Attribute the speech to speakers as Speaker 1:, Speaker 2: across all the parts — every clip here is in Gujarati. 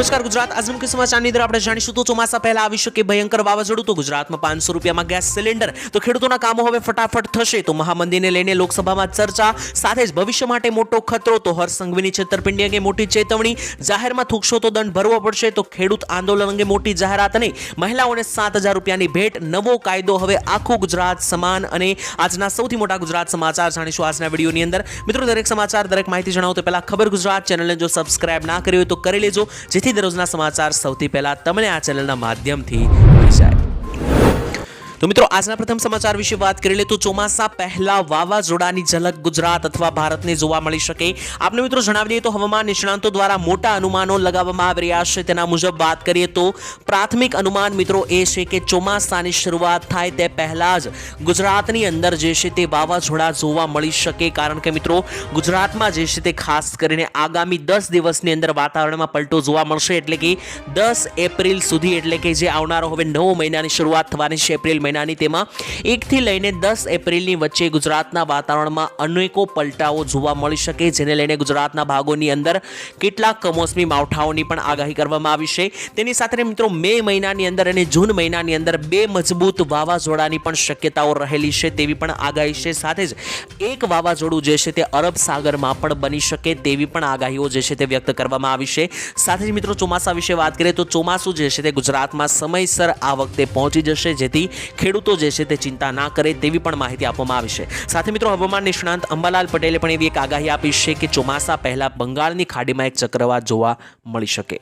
Speaker 1: નમસ્કાર, ગુજરાત આજના મુખ્ય સમાચારની અંદર આપણે જાણીશું તો ચોમાસા પહેલા આવી શકે ભયંકર વાવાઝોડું. તો ગુજરાતમાં પાંચસો રૂપિયામાં ગેસ સિલિન્ડર. તો ખેડૂતોના કામો હવે ફટાફટ થશે. તો મહામંદીને લઈને લોકસભામાં ચર્ચા, સાથે જ ભવિષ્ય માટે મોટો ખતરો. તો હર્ષ સંઘવીની છેતરપિંડી અંગે મોટી ચેતવણી. જાહેરમાં થૂકશો તો દંડ ભરવો પડશે. તો ખેડૂત આંદોલન અંગે મોટી જાહેરાત અને મહિલાઓને સાત હજાર રૂપિયાની ભેટ. નવો કાયદો હવે આખું ગુજરાત સમાન અને આજના સૌથી મોટા ગુજરાત સમાચાર જાણીશું આજના વિડીયોની અંદર. મિત્રો, દરેક સમાચાર, દરેક માહિતી જણાવો તો પહેલા ખબર ગુજરાત ચેનલને જો સબસ્ક્રાઇબ ના કરી હોય તો કરી લેજો. જેથી દરરોજના સમાચાર સૌથી પહેલા તમને આ ચેનલના માધ્યમથી મળી જાય. તો મિત્રો, આજના પ્રથમ સમાચાર વિશે વાત કરી લે તો ચોમાસા પહેલા વાવાઝોડાની ઝલક ગુજરાત અથવા ભારતને જોવા મળી શકે. આપને મિત્રો જણાવી દઈએ તો હવામાન નિષ્ણાંતો દ્વારા મોટા અનુમાનો લગાવવામાં આવી રહ્યા છે. તેના મુજબ વાત કરીએ તો પ્રાથમિક અનુમાન મિત્રો એ છે કે ચોમાસાની શરૂઆત થાય તે પહેલા જ ગુજરાતની અંદર જે છે તે વાવાઝોડા જોવા મળી શકે. કારણ કે મિત્રો, ગુજરાતમાં જે છે તે ખાસ કરીને આગામી દસ દિવસની અંદર વાતાવરણમાં પલટો જોવા મળશે. એટલે કે દસ એપ્રિલ સુધી, એટલે કે જે આવનારો હવે નવ મહિનાની શરૂઆત થવાની છે એપ્રિલ મહિનાની તેમાં એકથી લઈને દસ એપ્રિલની વચ્ચે ગુજરાતના વાતાવરણમાં અનેકો પલટાઓ જોવા મળી શકે, જેને લઈને ગુજરાતના ભાગોની અંદર કેટલાક કમોસમી માવઠાઓની પણ આગાહી કરવામાં આવી છે. તેની સાથે મિત્રો મે મહિનાની અંદર અને જૂન મહિનાની અંદર બે મજબૂત વાવાઝોડાની પણ શક્યતાઓ રહેલી છે તેવી પણ આગાહી છે. સાથે જ એક વાવાઝોડું જે છે તે અરબ સાગરમાં પણ બની શકે તેવી પણ આગાહીઓ જે છે તે વ્યક્ત કરવામાં આવી છે. સાથે જ મિત્રો ચોમાસા વિશે વાત કરીએ તો ચોમાસું જે છે તે ગુજરાતમાં સમયસર આ વખતે પહોંચી જશે, જેથી ખેડૂતો જે છે તે ચિંતા ના કરે તેવી પણ માહિતી આપવામાં આવી છે. સાથે મિત્રો હવામાન નિષ્ણાંત અંબાલાલ પટેલે પણ એવી એક આગાહી આપી છે કે ચોમાસા પહેલા બંગાળની ખાડીમાં એક ચક્રવાત જોવા મળી શકે.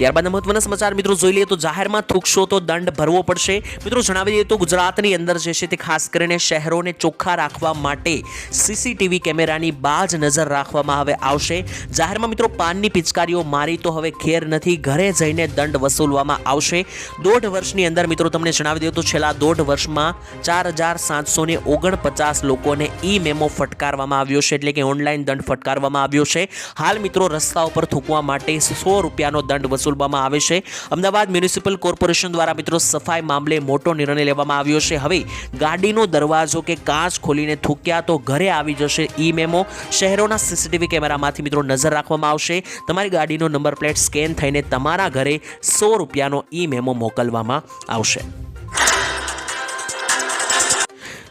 Speaker 1: ત્યારબાદ મહત્વના સમાચાર મિત્રો જોઈ લઈએ તો જાહેરમાં થૂકશો તો દંડ ભરવો પડશે. મિત્રો જણાવી દઈએ તો ગુજરાતની અંદર જે છે તે ખાસ કરીને શહેરોને ચોખ્ખા રાખવા માટે સીસીટીવી કેમેરાની બાજ નજર રાખવામાં હવે આવશે. જાહેરમાં મિત્રો પાનની પિચકારીઓ મારી તો હવે ખેર નથી, ઘરે જઈને દંડ વસૂલવામાં આવશે. દોઢ વર્ષની અંદર મિત્રો તમને જણાવી દઈએ તો છેલ્લા દોઢ વર્ષમાં ચાર હજાર સાતસો ને ઓગણપચાસ લોકોને ઈ મેમો ફટકારવામાં આવ્યો છે, એટલે કે ઓનલાઈન દંડ ફટકારવામાં આવ્યો છે. હાલ મિત્રો રસ્તા ઉપર થૂકવા માટે સો રૂપિયાનો દંડ વસૂલવામાં આવે છે. અમદાવાદ મ્યુનિસિપલ કોર્પોરેશન દ્વારા મિત્રો સફાઈ મામલે મોટો નિર્ણય લેવામાં આવ્યો છે. હવે ગાડીનો દરવાજો કે કાચ ખોલીને થૂક્યા તો ઘરે આવી જશે ઈ મેમો શહેરોના સીસીટીવી કેમેરામાંથી મિત્રો નજર રાખવામાં આવશે. તમારી ગાડીનો નંબર પ્લેટ સ્કેન થઈને તમારા ઘરે સો રૂપિયાનો ઈ મેમો મોકલવામાં આવશે.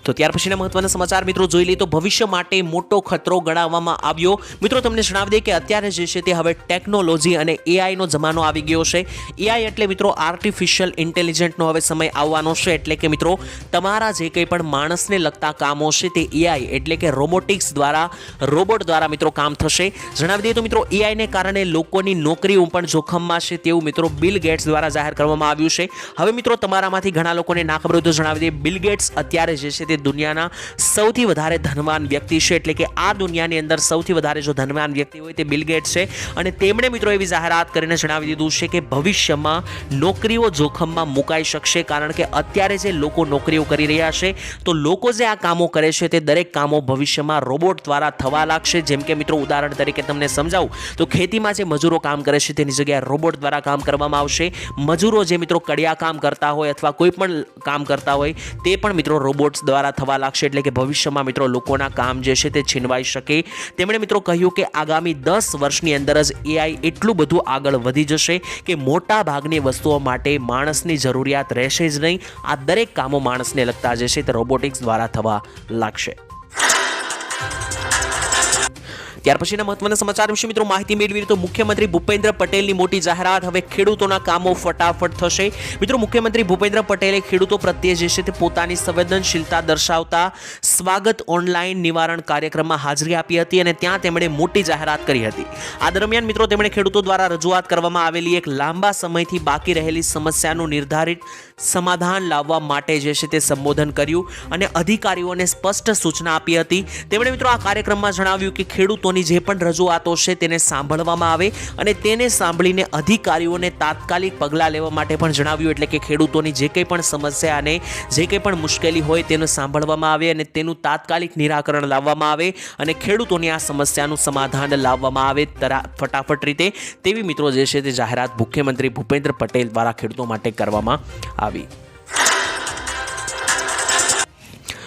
Speaker 1: તો ત્યાર પછીના મહત્વના સમાચાર, મિત્રો જોઈ લઈએ તો ભવિષ્ય માટે મોટો ખતરો ગણાવવામાં આવ્યો. મિત્રો, તમને જણાવી દઈએ કે અત્યારે જે છે તે હવે ટેકનોલોજી અને એઆઈનો જમાનો આવી ગયો છે. એઆઈ એટલે, મિત્રો આર્ટિફિશિયલ ઇન્ટેલિજન્ટનો હવે સમય આવવાનો છે. એટલે કે, મિત્રો, તમારા જે કંઈ પણ માણસને લગતા કામો છે તે એઆઈ એટલે કે રોબોટિક્સ દ્વારા રોબોટ દ્વારા, મિત્રો, કામ થશે. જણાવી દઈએ તો, મિત્રો એઆઈને કારણે લોકોની નોકરીઓ પણ જોખમમાં છે તેવું, મિત્રો બિલ ગેટ્સ દ્વારા જાહેર કરવામાં આવ્યું છે. હવે, મિત્રો, તમારામાંથી ઘણા લોકોને ના ખબર હોય તો જણાવી દઈએ. બિલ ગેટ્સ અત્યારે જે છે તે દુનિયાના સૌથી વધારે ધનવાન વ્યક્તિ છે. એટલે કે આ દુનિયાની અંદર સૌથી વધારે જો ધનવાન વ્યક્તિ હોય તે બિલ ગેટ્સ છે. અને તેમણે મિત્રો એવી જાહેરાત કરીને જણાવી દીધું છે કે ભવિષ્યમાં નોકરીઓ જોખમમાં મુકાઈ શકશે. કારણ કે અત્યારે જે લોકો નોકરીઓ કરી રહ્યા છે, તો લોકો જે આ કામો કરે છે તે દરેક કામો ભવિષ્યમાં રોબોટ દ્વારા થવા લાગશે. જેમ કે મિત્રો ઉદાહરણ તરીકે તમને સમજાવું, તો ખેતીમાં જે મજૂરો કામ કરે છે તેની જગ્યાએ રોબોટ દ્વારા કામ કરવામાં આવશે. મજૂરો જે મિત્રો કડિયા કામ કરતા હોય અથવા કોઈ પણ કામ કરતા હોય, તે પણ મિત્રો રોબોટ્સ દ્વારા થવા લાગશે એટલે કે ભવિષ્યમાં મિત્રો લોકોના કામ જે છે તે છીનવાઈ શકે. તેમણે મિત્રો કહ્યું કે આગામી દસ વર્ષની અંદર જ એઆઈ એટલું બધું આગળ વધી જશે કે મોટા ભાગની વસ્તુઓ માટે માણસની જરૂરિયાત રહેશે જ નહીં. આ દરેક કામો માણસને લગતા જે છે તે રોબોટિક્સ દ્વારા થવા લાગશે. ત્યાર પછીના મહત્વના સમાચાર વિશે મિત્રો માહિતી મેળવી તો મુખ્યમંત્રી ભૂપેન્દ્ર પટેલની મોટી જાહેરાત. હવે ખેડૂતોના કામો ફટાફટ થશે. મિત્રો મુખ્યમંત્રી ભૂપેન્દ્ર પટેલે ખેડૂતો પ્રત્યે જે છે તે પોતાની સંવેદનશીલતા દર્શાવતા સ્વાગત ઓનલાઈન નિવારણ કાર્યક્રમમાં હાજરી આપી હતી અને ત્યાં તેમણે મોટી જાહેરાત કરી હતી. આ દરમિયાન મિત્રો તેમણે ખેડૂતો દ્વારા રજૂઆત કરવામાં આવેલી એક લાંબા સમયથી બાકી રહેલી સમસ્યાનું નિર્ધારિત સમાધાન લાવવા માટે જે છે તે સંબોધન કર્યું અને અધિકારીઓને સ્પષ્ટ સૂચના આપી હતી. તેમણે મિત્રો આ કાર્યક્રમમાં જણાવ્યું કે ખેડૂતોની જે પણ રજૂઆતો છે તેને સાંભળવામાં આવે અને તેને સાંભળીને અધિકારીઓને તાત્કાલિક પગલાં લેવા માટે પણ જણાવ્યું. એટલે કે ખેડૂતોની જે કંઈ પણ સમસ્યા અને જે કંઈ પણ મુશ્કેલી હોય તેનું સાંભળવામાં આવે અને તેનું તાત્કાલિક નિરાકરણ લાવવામાં આવે અને ખેડૂતોની આ સમસ્યાનું સમાધાન લાવવામાં આવે તરા, ફટાફટ રીતે. તેવી મિત્રો જે છે તે જાહેરાત મુખ્યમંત્રી ભૂપેન્દ્ર પટેલ દ્વારા ખેડૂતો માટે કરવામાં આવી.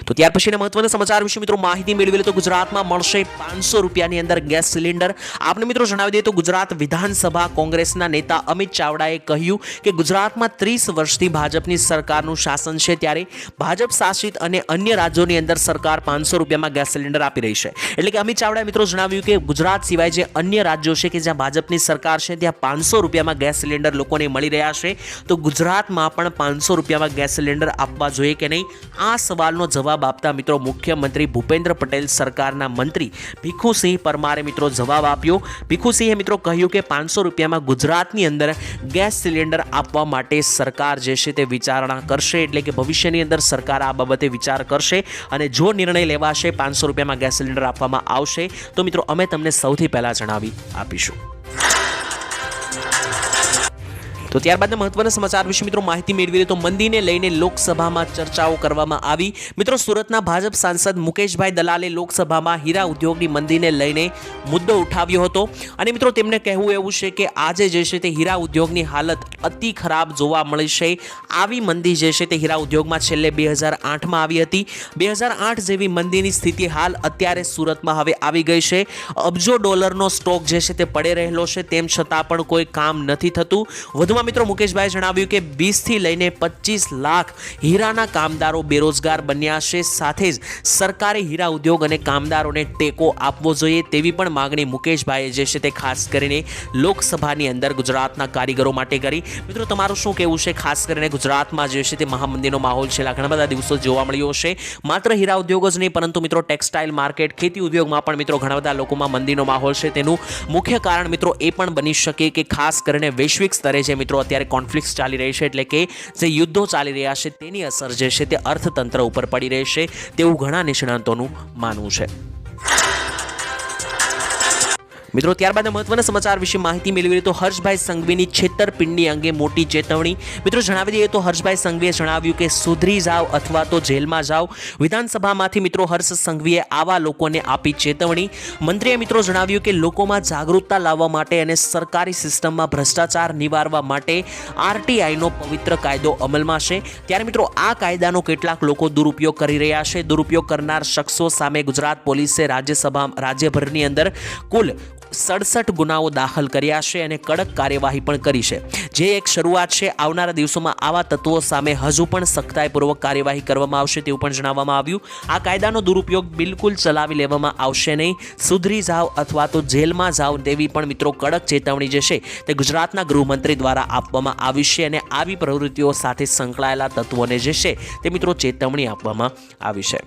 Speaker 1: તો ત્યાર પછીના મહત્વના સમાચાર વિશે મિત્રો માહિતી મેળવી લે તો ગુજરાતમાં મળશે પાંચસો રૂપિયાની અંદર ગેસ સિલિન્ડર. આપને મિત્રો જણાવી દઈએ તો ગુજરાત વિધાનસભા કોંગ્રેસના નેતા અમિત ચાવડાએ કહ્યું કે ગુજરાતમાં ત્રીસ વર્ષથી ભાજપની સરકારનું શાસન છે ત્યારે ભાજપ શાસિત અને અન્ય રાજ્યોની અંદર સરકાર પાંચસો રૂપિયામાં ગેસ સિલિન્ડર આપી રહી છે. એટલે કે અમિત ચાવડાએ મિત્રો જણાવ્યું કે ગુજરાત સિવાય જે અન્ય રાજ્યો છે કે જ્યાં ભાજપની સરકાર છે ત્યાં પાંચસો રૂપિયામાં ગેસ સિલિન્ડર લોકોને મળી રહ્યા છે. તો ગુજરાતમાં પણ પાંચસો રૂપિયામાં ગેસ સિલિન્ડર આપવા જોઈએ કે નહીં? આ સવાલનો જવાબ આપતા મિત્રો મુખ્યમંત્રી ભૂપેન્દ્ર પટેલ સરકારના મંત્રી ભીખુસિંહ પરમારે મિત્રો જવાબ આપ્યો. ભીખુસિંહે મિત્રો કહ્યું કે પાંચસો રૂપિયામાં ગુજરાતની અંદર ગેસ સિલિન્ડર આપવા માટે સરકાર જે છે તે વિચારણા કરશે, એટલે કે ભવિષ્યની અંદર સરકાર આ બાબતે વિચાર કરશે અને જો નિર્ણય લેવાશે પાંચસો રૂપિયામાં ગેસ સિલિન્ડર આપવામાં આવશે, તો મિત્રો અમે તમને સૌથી પહેલાં જણાવી આપીશું. તો ત્યારબાદ મહત્વના સમાચાર વિશે મિત્રો માહિતી મેળવી તો મંદીને લઈને લોકસભામાં ચર્ચાઓ કરવામાં આવી. મિત્રો સુરતના ભાજપ સાંસદ મુકેશભાઈ દલાલે લોકસભામાં હીરા ઉદ્યોગની મંદીને લઈને મુદ્દો ઉઠાવ્યો હતો. અને મિત્રો તેમને કહેવું એવું છે કે આજે જે છે તે હીરા ઉદ્યોગની હાલત અતિ ખરાબ જોવા મળી છે. આવી મંદી જે છે તે હીરા ઉદ્યોગમાં છેલ્લે બે હજાર આઠમાં આવી હતી. બે હજાર આઠ જેવી મંદીની સ્થિતિ હાલ અત્યારે સુરતમાં હવે આવી ગઈ છે. અબજો ડોલરનો સ્ટોક જે છે તે પડે રહેલો છે તેમ છતાં પણ કોઈ કામ નથી થતું. વધુમાં મિત્રો મુકેશભાઈ જણાવ્યું કે વીસથી લઈને પચીસ લાખ હીરાના કામદારો બેરોજગાર બન્યા છે. સાથે જ સરકારે હીરા ઉદ્યોગ અને કામદારોને ટેકો આપવો જોઈએ તેવી પણ માગણી મુકેશભાઈએ જે છે તે ખાસ કરીને લોકસભાની અંદર ગુજરાતના કારીગરો માટે કરી. મિત્રો, તમારું શું કહેવું છે? ખાસ કરીને ગુજરાતમાં જે છે તે મહામંદીનો માહોલ છેલ્લા ઘણા બધા દિવસો જોવા મળ્યો છે. માત્ર હીરા ઉદ્યોગ જ નહીં, પરંતુ મિત્રો ટેક્સટાઇલ માર્કેટ, ખેતી ઉદ્યોગમાં પણ મિત્રો ઘણા બધા લોકોમાં મંદીનો માહોલ છે. તેનું મુખ્ય કારણ મિત્રો એ પણ બની શકે કે ખાસ કરીને વૈશ્વિક સ્તરે જે મિત્રો અત્યારે કોન્ફ્લિક્ટ ચાલી રહી છે એટલે કે જે યુદ્ધો ચાલી રહ્યા છે તેની અસર જે છે તે અર્થતંત્ર ઉપર પડી રહેશે તેવું ઘણા નિષ્ણાંતોનું માનવું છે. મિત્રો, ત્યારબાદ મહત્વના સમાચાર વિશે માહિતી મેળવી તો હર્ષભાઈ સંઘવીની છેતરપિંડી અંગે મોટી ચેતવણી. મિત્રો, જણાવી દઈએ તો હર્ષભાઈ સંઘવીએ જણાવ્યું કે સુધરી જાઓ અથવા તો જેલમાં જાઓ વિધાનસભામાંથી મિત્રો, હર્ષ સંઘવીએ આવા લોકોને આપી ચેતવણી. મંત્રીએ મિત્રો જણાવ્યું કે લોકોમાં જાગૃતતા લાવવા માટે અને સરકારી સિસ્ટમમાં ભ્રષ્ટાચાર નિવારવા માટે આરટીઆઈનો પવિત્ર કાયદો અમલમાં છે. ત્યારે મિત્રો, આ કાયદાનો કેટલાક લોકો દુરુપયોગ કરી રહ્યા છે. દુરુપયોગ કરનાર શખ્સો સામે ગુજરાત પોલીસે રાજ્યસભા રાજ્યભરની અંદર કુલ સડસઠ ગુનાઓ દાખલ કર્યા છે અને કડક કાર્યવાહી પણ કરી છે. જે એક શરૂઆત છે, આવનારા દિવસોમાં આવા તત્વો સામે હજુ પણ સખ્તાઈપૂર્વક કાર્યવાહી કરવામાં આવશે તેવું પણ જણાવવામાં આવ્યું. આ કાયદાનો દુરુપયોગ બિલકુલ ચલાવી લેવામાં આવશે નહીં. સુધરી જાઓ અથવા તો જેલમાં જાઓ તેવી પણ મિત્રો કડક ચેતવણી જે છે, તે ગુજરાતના ગૃહમંત્રી દ્વારા આપવામાં આવી છે અને આવી પ્રવૃત્તિઓ સાથે સંકળાયેલા તત્વોને જે છે, તે મિત્રો ચેતવણી આપવામાં આવી છે.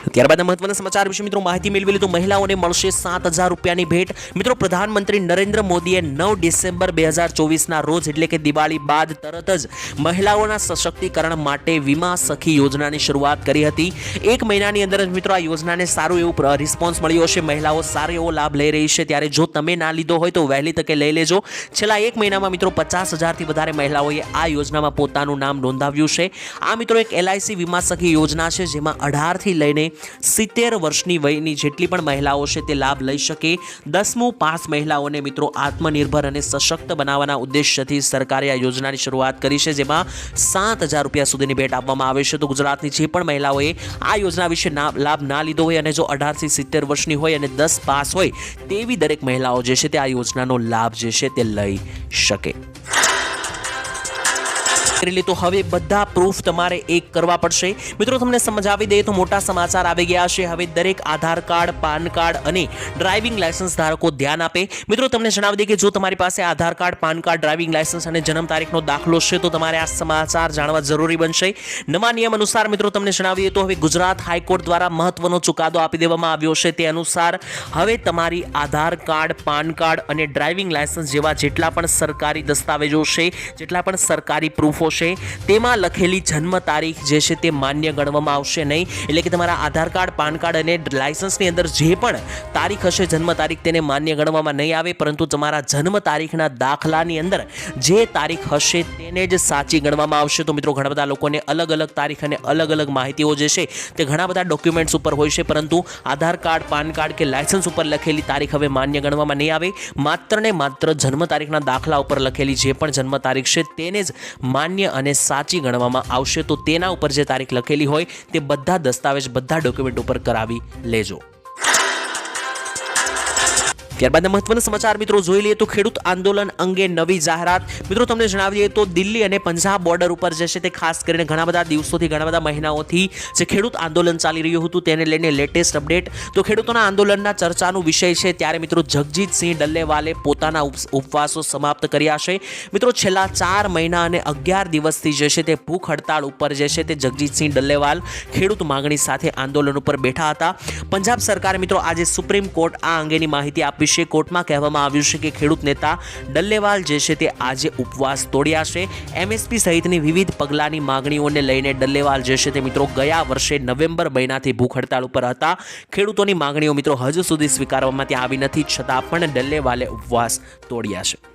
Speaker 1: ત્યારબાદ મહત્વના સમાચાર વિશે મિત્રો માહિતી મેળવી લીધું મહિલાઓને મળશે સાત હજાર રૂપિયાની ભેટ. મિત્રો, પ્રધાનમંત્રી નરેન્દ્ર મોદીએ નવ ડિસેમ્બર બે હજાર ચોવીસના રોજ, એટલે કે દિવાળી બાદ, તરત જ મહિલાઓના સશક્તિકરણ માટે વીમા સખી યોજનાની શરૂઆત કરી હતી. એક મહિનાની અંદર જ મિત્રો આ યોજનાને સારું એવું રિસ્પોન્સ મળ્યો છે મહિલાઓ સારો એવો લાભ લઈ રહી છે. ત્યારે જો તમે ના લીધો હોય તો વહેલી તકે લઈ લેજો. છેલ્લા એક મહિનામાં મિત્રો પચાસ હજારથી વધારે મહિલાઓએ આ યોજનામાં પોતાનું નામ નોંધાવ્યું છે. આ મિત્રો એક એલઆઈસી વીમા સખી યોજના છે, જેમાં અઢારથી લઈને સિત્તેર વર્ષની વયની જેટલી પણ મહિલાઓ છે તે લાભ લઈ શકે. દસમું પાસ મહિલાઓને મિત્રો આત્મનિર્ભર અને સશક્ત બનાવવાના ઉદ્દેશ્યથી સરકારે આ યોજનાની શરૂઆત કરી છે, જેમાં સાત હજાર રૂપિયા સુધીની ભેટ આપવામાં આવે છે. તો ગુજરાતની જે પણ મહિલાઓએ આ યોજના વિશે લાભ ના લીધો હોય અને જો અઢારથી સિત્તેર વર્ષની હોય અને દસ પાસ હોય, તેવી દરેક મહિલાઓ જે છે તે આ યોજનાનો લાભ જે છે તે લઈ શકે. કરેલી તો હવે બધા પ્રૂફ તમારે એક કરવા પડશે. મિત્રો, તમને સમજાવી દઈએ તો મોટા સમાચાર આવી ગયા છે. હવે દરેક આધાર કાર્ડ, પાન કાર્ડ અને ડ્રાઇવિંગ લાયસન્સ ધારકો ધ્યાન આપે. મિત્રો, તમને જણાવી દઈએ કે જો તમારી પાસે Aadhaar card, PAN card driving licence અને જન્મ તારીખનો દાખલો છે, તો તમારે આ સમાચાર જાણવા જરૂરી બનશે. નવા નિયમ અનુસાર, મિત્રો, તમને જણાવી દઈએ તો હવે ગુજરાત હાઈકોર્ટ દ્વારા મહત્વનો ચુકાદો આપી દેવામાં આવ્યો છે. તે અનુસાર હવે તમારી આધાર કાર્ડ, પાન કાર્ડ અને ડ્રાઇવિંગ લાયસન્સ જેવા જેટલા પણ સરકારી દસ્તાવેજો છે, જેટલા પણ સરકારી પ્રૂફો છે તેમાં લખેલી જન્મ તારીખ જે છે તે માન્ય ગણવામાં આવશે નહીં. એટલે કે તમારા આધાર કાર્ડ, પાન કાર્ડ અને લાયસન્સની અંદર જે પણ તારીખ હશે, જન્મ તારીખ તેને માન્ય ગણવામાં નહીં આવે. પરંતુ તમારા જન્મ તારીખના દાખલાની અંદર જે તારીખ હશે તેને જ સાચી ગણવામાં આવશે. તો મિત્રો ઘણા બધા લોકોને અલગ અલગ તારીખ અને અલગ અલગ માહિતીઓ જે છે તે ઘણા બધા ડોક્યુમેન્ટ્સ ઉપર હોય છે. પરંતુ આધાર કાર્ડ, પાન કાર્ડ કે લાયસન્સ ઉપર લખેલી તારીખ હવે માન્ય ગણવામાં નહીં આવે. માત્ર ને માત્ર જન્મ તારીખના દાખલા ઉપર લખેલી જે પણ જન્મ તારીખ છે તેને જ માન્ય માન્ય અને સાચી ગણવામાં આવશે તો તેના ઉપર જે તારીખ લખેલી હોય તે બધા દસ્તાવેજ, બધા ડોક્યુમેન્ટ ઉપર કરાવી લેજો. ત્યારબાદ મહત્વના સમાચાર મિત્રો જોઈ લઈએ તો ખેડૂત આંદોલન અંગે નવી જાહેરાત. મિત્રો તમને જણાવી તો દિલ્હી અને પંજાબ બોર્ડર ઉપર જે છે તે ખાસ કરીને ઘણા બધા દિવસોથી, ઘણા બધા મહિનાઓથી જે ખેડૂત આંદોલન ચાલી રહ્યું હતું તેને લઈને લેટેસ્ટ અપડેટ તો ખેડૂતોના આંદોલનના ચર્ચાનો વિષય છે ત્યારે મિત્રો જગજીતસિંહ ડલ્લેવાલે પોતાના ઉપ- ઉપવાસો સમાપ્ત કર્યા છે. મિત્રો છેલ્લા ચાર મહિના અને અગિયાર દિવસથી જે છે તે ભૂખ હડતાળ ઉપર જે છે તે જગજીતસિંહ ડલ્લેવાલ ખેડૂત માંગણી સાથે આંદોલન ઉપર બેઠા હતા. પંજાબ સરકારે મિત્રો આજે સુપ્રીમ કોર્ટ આ અંગેની માહિતી આપી છે કોર્ટમાં કહેવામાં આવ્યું છે કે ખેડૂત નેતા ડલ્લેવાલ જે છે તે આજે ઉપવાસ તોડ્યા છે. એમએસપી સહિતની વિવિધ પગલાંની માગણીઓને લઈને ડલ્લેવાલ જે છે તે મિત્રો ગયા વર્ષે નવેમ્બર મહિનાથી ભૂખ હડતાળ ઉપર હતા. ખેડૂતોની માગણીઓ મિત્રો હજુ સુધી સ્વીકારવામાં ત્યાં આવી નથી, છતાં પણ ડલ્લેવાલે ઉપવાસ તોડ્યા છે.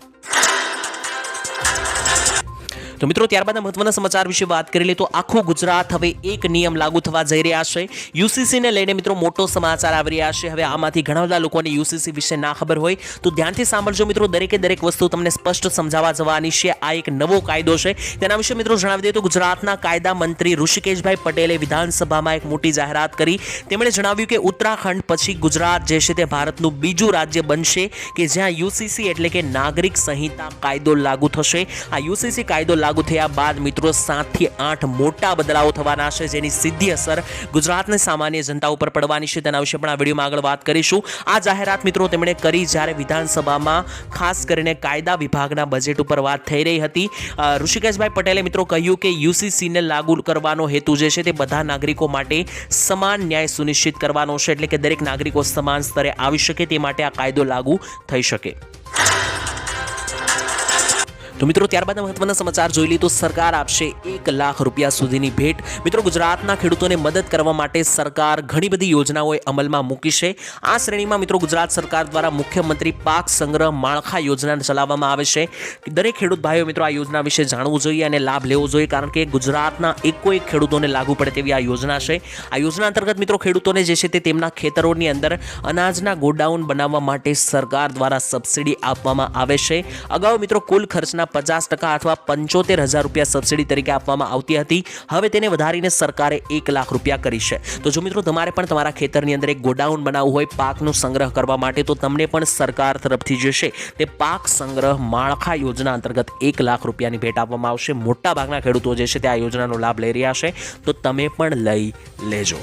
Speaker 1: તો મિત્રો, ત્યારબાદ મહત્વના સમાચાર વિશે વાત કરી લે તો આખું ગુજરાત હવે એક નિયમ લાગુ થવા જઈ રહ્યા છે. યુસીસીને લઈને મિત્રો મોટો સમાચાર આવી રહ્યા છે. હવે આમાંથી ઘણા બધા લોકોને યુસીસી વિશે ના ખબર હોય તો ધ્યાનથી સાંભળજો મિત્રો, દરેકે દરેક વસ્તુ તમને સ્પષ્ટ સમજાવવા જવાની છે. આ એક નવો કાયદો છે. તેના વિશે મિત્રો જણાવી દઈએ તો ગુજરાતના કાયદા મંત્રી ઋષિકેશભાઈ પટેલે વિધાનસભામાં એક મોટી જાહેરાત કરી. તેમણે જણાવ્યું કે ઉત્તરાખંડ પછી ગુજરાત જે છે તે ભારતનું બીજું રાજ્ય બનશે કે જ્યાં યુસીસી એટલે કે નાગરિક સંહિતા કાયદો લાગુ થશે. આ યુસીસી કાયદો લાગુ થયા બાદ મિત્રો સાતથી આઠ મોટા બદલાવો થવાના છે, જેની સીધી અસર ગુજરાતની સામાન્ય જનતા ઉપર પડવાની છે. તેના વિશે પણ આ વિડીયોમાં આગળ વાત કરીશું. આ જાહેરાત મિત્રો તેમણે કરી જ્યારે વિધાનસભામાં ખાસ કરીને કાયદા વિભાગના બજેટ ઉપર વાત થઈ રહી હતી. ઋષિકેશભાઈ પટેલે મિત્રો કહ્યું કે યુસીસીને લાગુ કરવાનો હેતુ જે છે તે બધા નાગરિકો માટે સમાન ન્યાય સુનિશ્ચિત કરવાનો છે. એટલે કે દરેક નાગરિકો સમાન સ્તરે આવી શકે તે માટે આ કાયદો લાગુ થઈ શકે. તો મિત્રો, ત્યારબાદ મહત્વના સમાચાર જોઈ લઈએ તો સરકાર આપશે એક લાખ રૂપિયા સુધીની ભેટ. મિત્રો, ગુજરાતના ખેડૂતોને મદદ કરવા માટે સરકાર ઘણી બધી યોજનાઓએ અમલમાં મૂકી છે. આ શ્રેણીમાં મિત્રો, ગુજરાત સરકાર દ્વારા મુખ્યમંત્રી પાક સંગ્રહ માળખા યોજના ચલાવવામાં આવે છે. દરેક ખેડૂત ભાઈઓ મિત્રો, આ યોજના વિશે જાણવું જોઈએ અને લાભ લેવો જોઈએ, કારણ કે ગુજરાતના એકો એક ખેડૂતોને લાગુ પડે તેવી આ યોજના છે. આ યોજના અંતર્ગત મિત્રો, ખેડૂતોને જે છે તે તેમના ખેતરોની અંદર અનાજના ગોડાઉન બનાવવા માટે સરકાર દ્વારા સબસિડી આપવામાં આવે છે. અગાઉ મિત્રો, કુલ ખર્ચના પચાસ ટકા અથવા પંચોતેર હજાર રૂપિયા સબસિડી તરીકે આપવામાં આવતી હતી. હવે તેને વધારીને સરકારે એક લાખ રૂપિયા કરી છે. તો જો મિત્રો તમારે પણ તમારા ખેતરની અંદર એક ગોડાઉન બનાવવું હોય, પાકનો સંગ્રહ કરવા માટે, તો તમને પણ સરકાર તરફથી જે છે તે પાક સંગ્રહ માળખા યોજના અંતર્ગત એક લાખ રૂપિયાની ભેટ આપવામાં આવશે. મોટા ભાગના ખેડૂતો જે છે તે આ યોજનાનો લાભ લઈ રહ્યા છે. તો તમે પણ લઈ લેજો.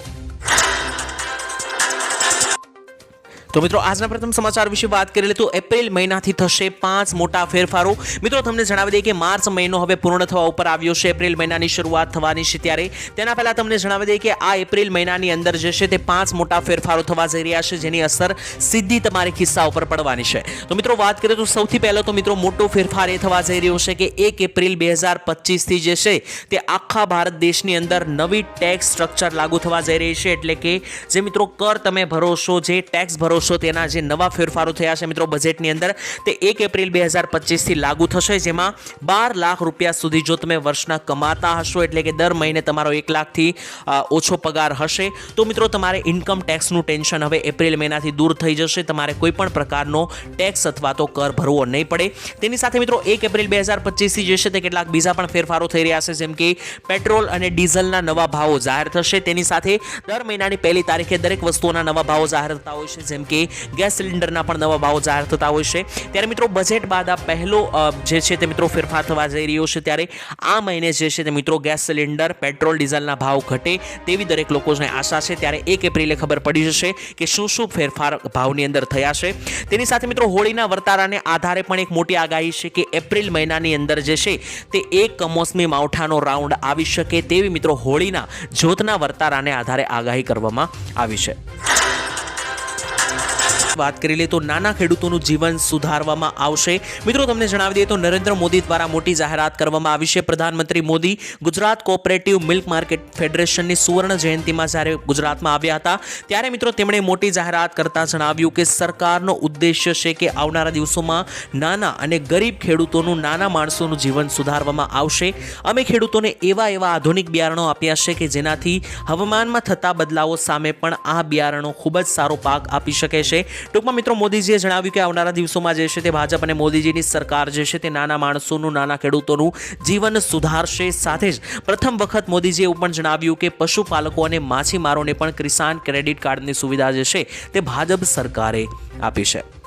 Speaker 1: તો મિત્રો, આજના પ્રથમ સમાચાર વિશે વાત કરી લે તો એપ્રિલ મહિનાથી થશે પાંચ મોટા ફેરફારો. મિત્રો, તમને જણાવી દઈએ કે માર્ચ મહિનો હવે પૂર્ણ થવા ઉપર આવ્યો છે. એપ્રિલ મહિનાની શરૂઆત થવાની છે ત્યારે. તેના પહેલા તમને જણાવી દઈએ કે આ એપ્રિલ મહિનાની અંદર જે છે તે પાંચ મોટા ફેરફારો થવા જઈ રહ્યા છે, જેની અસર સીધી તમારી ખિસ્સા ઉપર પડવાની છે. તો મિત્રો, વાત કરીએ તો સૌથી પહેલો તો મિત્રો, મોટો ફેરફાર એ થવા જઈ રહ્યો છે કે એક એપ્રિલ બે હજાર પચીસથી જે છે તે આખા ભારત દેશની અંદર નવી ટેક્સ સ્ટ્રક્ચર લાગુ થવા જઈ રહી છે. એટલે કે જે મિત્રો, કર તમે ભરો છો, જે ટેક્સ ભરો છો તેના જે નવા ફેરફારો થયા છે મિત્રો બજેટની અંદર, તે એક એપ્રિલ બે હજાર પચીસથી લાગુ થશે, જેમાં બાર લાખ રૂપિયા સુધી જો તમે વર્ષના કમાતા હશો, એટલે કે દર મહિને તમારો એક લાખથી ઓછો પગાર હશે. તો મિત્રો તમારે ઇન્કમ ટેક્સનું ટેન્શન હવે એપ્રિલ મહિનાથી દૂર થઈ જશે. તમારે કોઈ પણ પ્રકારનો ટેક્સ અથવા તો કર ભરવો નહીં પડે. તેની સાથે મિત્રો એક એપ્રિલ બે હજાર પચીસથી જે છે તે કેટલાક બીજા પણ ફેરફારો થઈ રહ્યા છે, જેમ કે પેટ્રોલ અને ડીઝલના નવા ભાવો જાહેર થશે. તેની સાથે દર મહિનાની પહેલી તારીખે દરેક વસ્તુઓના નવા ભાવો જાહેર થતા હોય છે, જેમ કે ગેસ સિલિન્ડરના પણ નવા ભાવ જાહેર થતા હોય છે. ત્યારે મિત્રો બજેટ બાદ આ પહેલો જે છે તે મિત્રો ફેરફાર થવા જઈ રહ્યો છે. ત્યારે આ મહિને જે છે તે મિત્રો ગેસ સિલિન્ડર, પેટ્રોલ, ડીઝલના ભાવ ઘટે તેવી દરેક લોકોને આશા છે. ત્યારે એક એપ્રિલે ખબર પડી જશે કે શું શું ફેરફાર ભાવની અંદર થયા છે. તેની સાથે મિત્રો હોળીના વર્તારાને આધારે પણ એક મોટી આગાહી છે કે એપ્રિલ મહિનાની અંદર જે છે તે એક કમોસમી માવઠાનો રાઉન્ડ આવી શકે તેવી મિત્રો હોળીના જ્યોતના વર્તારાને આધારે આગાહી કરવામાં આવી છે. વાત કરી લઈએ તો નાના ખેડૂતોનું જીવન સુધારવામાં આવશે. મિત્રો, તમને જણાવી દઈએ તો નરેન્દ્ર મોદી દ્વારા મોટી જાહેરાત કરવામાં આવી છે. પ્રધાનમંત્રી Modi Gujarat cooperative milk market ફેડરેશનની સુવર્ણ જયંતિમાં જ્યારે ગુજરાતમાં આવ્યા હતા, ત્યારે મિત્રો તેમણે મોટી જાહેરાત કરતા જણાવ્યું કે સરકારનો ઉદ્દેશ્ય છે કે આવનારા દિવસોમાં નાના અને ગરીબ ખેડૂતોનું નાના માણસોનું જીવન સુધારવામાં આવશે. અમે ખેડૂતોને એવા એવા આધુનિક બિયારણો આપ્યા છે કે જેનાથી હવામાનમાં થતા બદલાવો સામે પણ આ બિયારણો ખૂબ જ સારો પાક આપી શકે છે. ટૂંકમાં મિત્રો મોદીજીએ જણાવ્યું કે આવનારા દિવસોમાં જે છે તે ભાજપ અને મોદીજીની સરકાર જે છે તે નાના માણસોનું, નાના ખેડૂતોનું જીવન સુધારશે સાથે જ. પ્રથમ વખત મોદીજીએ એવું પણ જણાવ્યું કે પશુપાલકો અને માછીમારોને પણ કિસાન ક્રેડિટ કાર્ડની સુવિધા જે છે તે ભાજપ સરકારે આપી છે.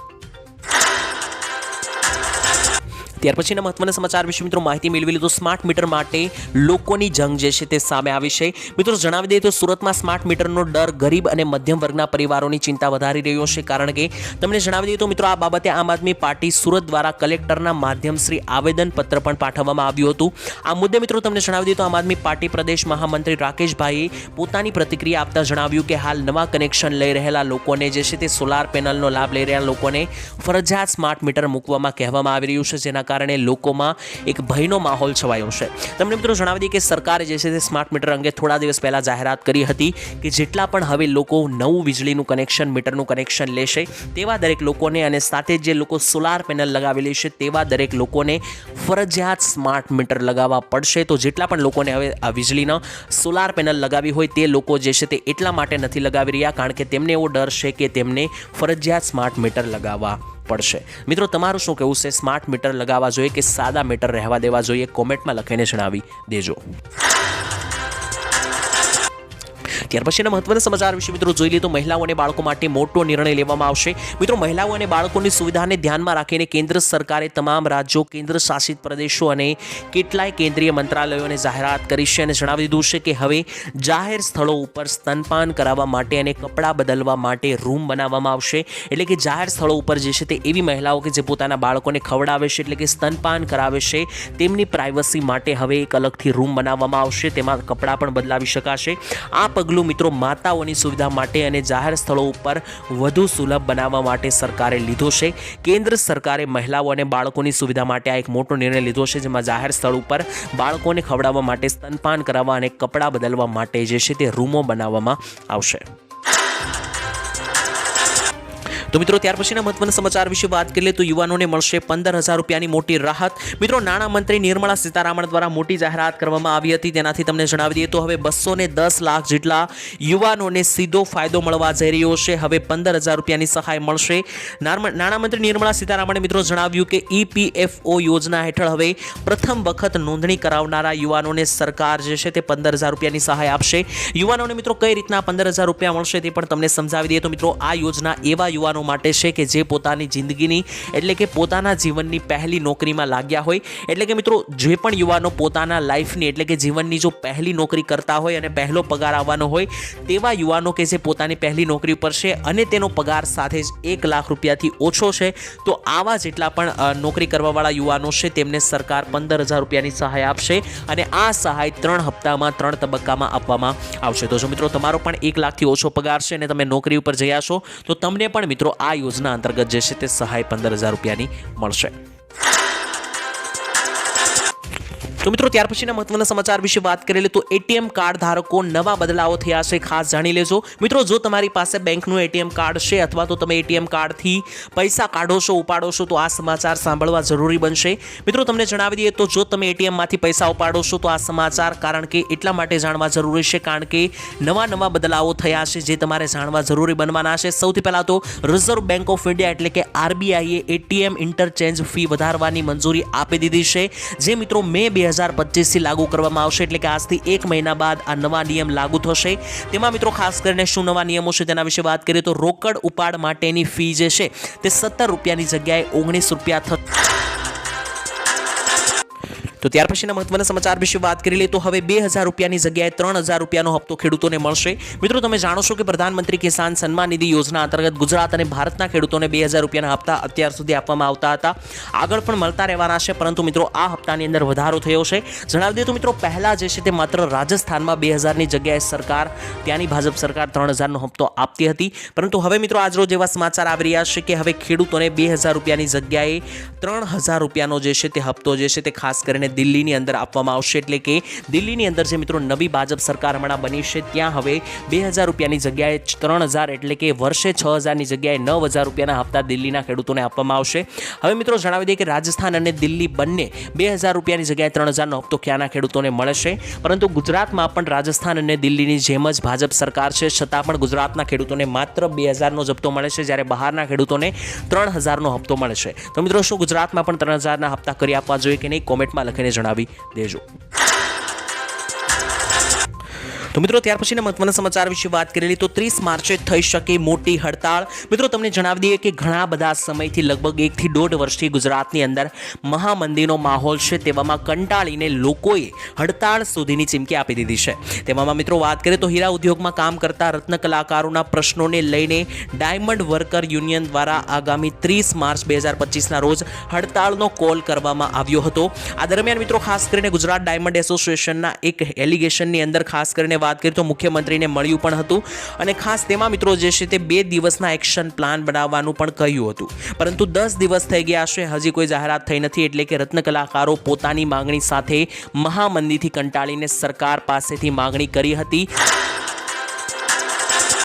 Speaker 1: ત્યાર પછીના મહત્વના સમાચાર વિશે મિત્રો માહિતી મેળવી લીધો. સ્માર્ટ મીટર માટે લોકોની જંગ જે છે તે સામે આવી છે. મિત્રો જણાવી દઈએ તો સુરતમાં સ્માર્ટ મીટરનો ડર ગરીબ અને મધ્યમ વર્ગના પરિવારોની ચિંતા વધારી રહ્યો છે. કારણ કે તમને જણાવી દઈએ તો મિત્રો આ બાબતે આમ આદમી પાર્ટી સુરત દ્વારા કલેક્ટરના માધ્યમથી આવેદનપત્ર પણ પાઠવવામાં આવ્યું હતું. આ મુદ્દે મિત્રો તમને જણાવી દઈએ તો આમ આદમી પાર્ટી પ્રદેશ મહામંત્રી રાકેશભાઈએ પોતાની પ્રતિક્રિયા આપતા જણાવ્યું કે હાલ નવા કનેક્શન લઈ રહેલા લોકોને જે છે તે સોલાર પેનલનો લાભ લઈ રહેલા લોકોને ફરજિયાત સ્માર્ટ મીટર મૂકવામાં કહેવામાં આવી રહ્યું છે. જેના લોકોમાં એક ભયનો માહોલ છવાયો છે. તમને મિત્રો જણાવી દઈએ કે સરકારે જે છે તે સ્માર્ટ મીટર અંગે થોડા દિવસ પહેલાં જાહેરાત કરી હતી કે જેટલા પણ હવે લોકો નવું વીજળીનું કનેક્શન, મીટરનું કનેક્શન લેશે, તેવા દરેક લોકોને અને સાથે જે લોકો સોલાર પેનલ લગાવેલી છે, તેવા દરેક લોકોને ફરજિયાત સ્માર્ટ મીટર લગાવવા પડશે. તો જેટલા પણ લોકોને હવે આ વીજળીના સોલાર પેનલ લગાવી હોય તે લોકો જે છે તે એટલા માટે નથી લગાવી રહ્યા, કારણ કે તેમને એવો ડર છે કે તેમને ફરજિયાત સ્માર્ટ મીટર લગાવવા પડશે. મિત્રો, તમારું શું કહેવું છે? સ્માર્ટ મીટર લગાવવા જોઈએ કે સાદા મીટર રહેવા દેવા જોઈએ? કોમેન્ટમાં લખીને જણાવી દેજો. ત્યાર પછીના મહત્વના સમાચાર વિશે મિત્રો જોઈ લઈએ તો મહિલાઓ અને બાળકો માટે મોટો નિર્ણય લેવામાં આવશે. મિત્રો, મહિલાઓ અને બાળકોની સુવિધાને ધ્યાનમાં રાખીને કેન્દ્ર સરકારે તમામ રાજ્યો, કેન્દ્ર શાસિત પ્રદેશો અને કેટલાય કેન્દ્રીય મંત્રાલયોને જાહેરાત કરી છે અને જણાવી દીધું છે કે હવે જાહેર સ્થળો ઉપર સ્તનપાન કરાવવા માટે અને કપડાં બદલવા માટે રૂમ બનાવવામાં આવશે. એટલે કે જાહેર સ્થળો ઉપર જે છે તે એવી મહિલાઓ કે જે પોતાના બાળકોને ખવડાવે છે એટલે કે સ્તનપાન કરાવે છે, તેમની પ્રાઇવસી માટે હવે એક અલગથી રૂમ બનાવવામાં આવશે. તેમાં કપડાં પણ બદલાવી શકાશે. આ પગલું મિત્રો, માતાઓની સુવિધા માટે અને જાહેર સ્થળો ઉપર વધુ સુલભ બનાવવા માટે સરકારે લીધો છે. કેન્દ્ર સરકારે મહિલાઓ અને બાળકોની સુવિધા માટે આ એક મોટો નિર્ણય લીધો છે, જેમાં જાહેર સ્થળ ઉપર બાળકોને ખવડાવવા માટે સ્તનપાન કરાવવા અને કપડાં બદલવા માટે જે છે તે રૂમો બનાવવામાં આવશે. તો મિત્રો, ત્યાર પછીના મહત્વના સમાચાર વિશે વાત કરીએ તો યુવાનોને મળશે પંદર હજાર રૂપિયાની મોટી રાહત. મિત્રો, નાણામંત્રી નિર્મળા સીતારામન દ્વારા મોટી જાહેરાત કરવામાં આવી હતી. તેનાથી તમને જણાવી દઈએ તો હવે બસો દસ લાખ જેટલા યુવાનોને સીધો ફાયદો મળવા જઈ રહ્યો છે. હવે પંદર હજાર રૂપિયાની સહાય મળશે. નાણામંત્રી નિર્મળા સીતારામણે મિત્રો જણાવ્યું કે ઈપીએફઓ યોજના હેઠળ હવે પ્રથમ વખત નોંધણી કરાવનારા યુવાનોને સરકાર જે છે તે પંદર હજાર રૂપિયાની સહાય આપશે. યુવાનોને મિત્રો કઈ રીતના પંદર હજાર રૂપિયા મળશે તે પણ તમને સમજાવી દઈએ તો મિત્રો, આ યોજના એવા યુવાનો માટે છે કે જે પોતાની જિંદગીની, એટલે કે પોતાના જીવનની પહેલી નોકરીમાં લાગ્યા હોય. એટલે કે મિત્રો, જે પણ યુવાનો પોતાના લાઈફની, એટલે કે જીવનની જો પહેલી નોકરી કરતા હોય અને પહેલો પગાર આવવાનો હોય, તેવા યુવાનો કે જે પોતાની પહેલી નોકરી પર છે અને તેનો પગાર સાથે જ એક લાખ રૂપિયાથી ઓછો છે, તો આવા જેટલા પણ નોકરી કરવાવાળા યુવાનો છે, તેમને સરકાર પંદર હજાર રૂપિયાની સહાય આપશે અને આ સહાય ત્રણ હપ્તામાં, ત્રણ તબક્કામાં આપવામાં આવશે. તો જો મિત્રો, તમારો પણ એક લાખથી ઓછો પગાર છે અને તમે નોકરી ઉપર જયા છો, તો તમને પણ મિત્રો આ યોજના અંતર્ગત જે છે તે સહાય પંદર હજાર રૂપિયાની મળશે. તો મિત્રો, ત્યાર પછીના મહત્વના સમાચાર વિશે વાત કરી લે તો એટીએમ કાર્ડ ધારકો નવા બદલાવો થયા છે, ખાસ જાણી લેજો. મિત્રો, જો તમારી પાસે બેંકનું એટીએમ કાર્ડ છે અથવા તો તમે એટીએમ કાર્ડથી પૈસા કાઢો છો, ઉપાડો છો, તો આ સમાચાર સાંભળવા જરૂરી બનશે. મિત્રો, તમને જણાવી દઈએ તો જો તમે એટીએમમાંથી પૈસા ઉપાડો છો, તો આ સમાચાર કારણ કે એટલા માટે જાણવા જરૂરી છે, કારણ કે નવા નવા બદલાવો થયા છે, જે તમારે જાણવા જરૂરી બનવાના છે. સૌથી પહેલાં તો રિઝર્વ બેંક ઓફ ઇન્ડિયા એટલે કે આરબીઆઈએ એટીએમ ઇન્ટરચેન્જ ફી વધારવાની મંજૂરી આપી દીધી છે. જે મિત્રો, મે બે હજાર પચીસથી લાગુ કરવામાં આવશે, એટલે કે આજથી એક મહિના બાદ આ નવા નિયમ લાગુ થશે. તેમાં મિત્રો ખાસ કરીને શું નવા નિયમો છે તેના વિશે વાત કરીએ તો રોકડ ઉપાડ માટેની ફી જે છે તે સત્તર રૂપિયાની જગ્યાએ ઓગણીસ રૂપિયા થશે તો ત્યાર પછીના મહત્વના સમાચાર વિશે વાત કરી લઈએ તો હવે બે હજાર રૂપિયાની જગ્યાએ ત્રણ હજાર રૂપિયાનો હપ્તો ખેડૂતોને મળશે. મિત્રો, તમે જાણો છો કે પ્રધાનમંત્રી કિસાન સન્માન નિધિ યોજના અંતર્ગત ગુજરાત અને ભારતના ખેડૂતોને બે હજાર રૂપિયાના હપ્તા અત્યાર સુધી આપવામાં આવતા હતા. આગળ પણ મળતા રહેવાના છે, પરંતુ મિત્રો, આ હપ્તાની અંદર વધારો થયો છે. જણાવી દઈએ તો મિત્રો, પહેલાં જે છે તે માત્ર રાજસ્થાનમાં બે હજારની જગ્યાએ સરકાર, ત્યાંની ભાજપ સરકાર ત્રણ હજારનો હપ્તો આપતી હતી. પરંતુ હવે મિત્રો આજરોજ એવા સમાચાર આવી રહ્યા છે કે હવે ખેડૂતોને બે હજાર રૂપિયાની જગ્યાએ ત્રણ હજાર રૂપિયાનો જે છે તે હપ્તો જે છે તે ખાસ કરીને દિલ્હીની અંદર આપવામાં આવશે એટલે કે દિલ્હીની અંદર જે મિત્રો નવી ભાજપ સરકાર હમણાં બની છે, ત્યાં હવે બે હજાર રૂપિયાની જગ્યાએ ત્રણ હજાર એટલે કે વર્ષે છ હજારની જગ્યાએ નવ હજાર રૂપિયાના હપ્તા દિલ્હીના ખેડૂતોને આપવામાં આવશે. હવે મિત્રો જણાવી દઈએ કે રાજસ્થાન અને દિલ્હી બંને બે હજાર રૂપિયાની જગ્યાએ ત્રણ હજારનો હપ્તો ક્યાંના ખેડૂતોને મળશે? પરંતુ ગુજરાતમાં પણ રાજસ્થાન અને દિલ્હીની જેમ જ ભાજપ સરકાર છે, છતાં પણ ગુજરાતના ખેડૂતોને માત્ર બે હજારનો જ હપ્તો મળે છે, જ્યારે બહારના ખેડૂતોને ત્રણ હજારનો હપ્તો મળે છે. તો મિત્રો શું ગુજરાતમાં પણ ત્રણ હજારના હપ્તા કરી આપવા જોઈએ કે નહીં? કોમેન્ટમાં લખીને જણાવી દેજો. તો મિત્રો, ત્યાર પછીના મહત્વના સમાચાર વિશે વાત કરેલી તો ત્રીસ માર્ચે થઈ શકે મોટી હડતાળ. મિત્રો, તમને જણાવી દઈએ કે ઘણા બધા સમયથી લગભગ એકથી દોઢ વર્ષથી ગુજરાતની અંદર મહામંદીનો માહોલ છે, તેવામાં કંટાળીને લોકોએ હડતાળ સુધીની ચીમકી આપી દીધી છે. તેવામાં મિત્રો, વાત કરીએ તો હીરા ઉદ્યોગમાં કામ કરતા રત્ન કલાકારોના પ્રશ્નોને લઈને ડાયમંડ વર્કર યુનિયન દ્વારા આગામી ત્રીસ માર્ચ બે હજાર પચીસના રોજ હડતાળનો કોલ કરવામાં આવ્યો હતો. આ દરમિયાન મિત્રો, ખાસ કરીને ગુજરાત ડાયમંડ એસોસિએશનના એક એલિગેશનની અંદર ખાસ કરીને વાત કરીએ તો મુખ્યમંત્રીને મળ્યું પણ હતું. અને ખાસ તેમાં મિત્રો જે છે તે બે દિવસના એક્શન પ્લાન બનાવવાનું પણ કહ્યું હતું. પરંતુ દસ દિવસ થઈ ગયા છે, હજી કોઈ જાહેરાત થઈ નથી, એટલે કે રત્ન કલાકારો પોતાની માંગણી સાથે મહામંદીથી કંટાળીને સરકાર પાસેથી માંગણી કરી હતી.